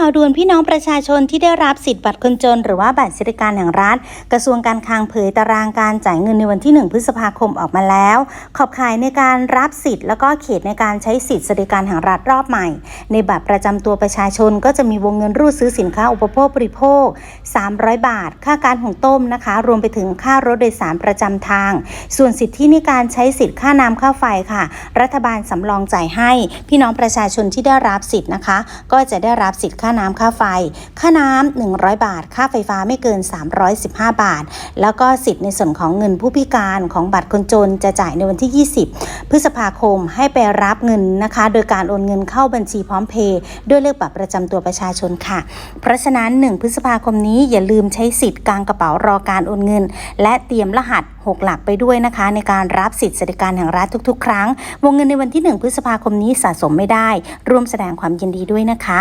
ข่าวด่วนพี่น้องประชาชนที่ได้รับสิทธิ์บัตรคนจน หรือว่าบัตรสวัสดิการแห่งรัฐ กระทรวงการคลังเผยตารางการจ่ายเงินในวันที่ 1 พฤษภาคมออกมาแล้ว ขอบข่ายในการรับสิทธิ์ แล้วก็เขตในการใช้สิทธิ์สวัสดิการแห่งรัฐรอบใหม่ ในบัตรประจำตัวประชาชน ก็จะมีวงเงินรูดซื้อสินค้าอุปโภคบริโภค 300 บาท ค่าการหุงต้มนะคะ รวมไปถึงค่ารถโดยสารประจำทาง ส่วนสิทธิในการใช้สิทธิ์ค่าน้ำค่าไฟค่ะ รัฐบาลสำรองจ่ายให้ พี่น้องประชาชนที่ได้รับสิทธิ์นะคะ ก็จะได้รับสิทธิ์ค่าน้ำค่าไฟ ค่าน้ำ100 บาท ค่าไฟฟ้าไม่เกิน 315 บาท แล้วก็สิทธิ์ในส่วนของเงินผู้พิการของบัตรคนจนจะจ่ายในวันที่ 20 พฤษภาคมให้ไปรับเงินนะคะ โดยการโอนเงินเข้าบัญชีพร้อมเพย์ด้วยเลขบัตรประจำตัวประชาชนค่ะ เพราะฉะนั้น 1 พฤษภาคมนี้อย่าลืมใช้สิทธิ์กลางกระเป๋ารอการโอนเงิน และเตรียมรหัส 6 หลักไปด้วยนะคะ ในการรับสิทธิ์สวัสดิการแห่งรัฐทุก ๆ ครั้ง วงเงินในวันที่ 1 พฤษภาคมนี้สะสมไม่ได้ ร่วมแสดงความยินดีด้วยนะคะ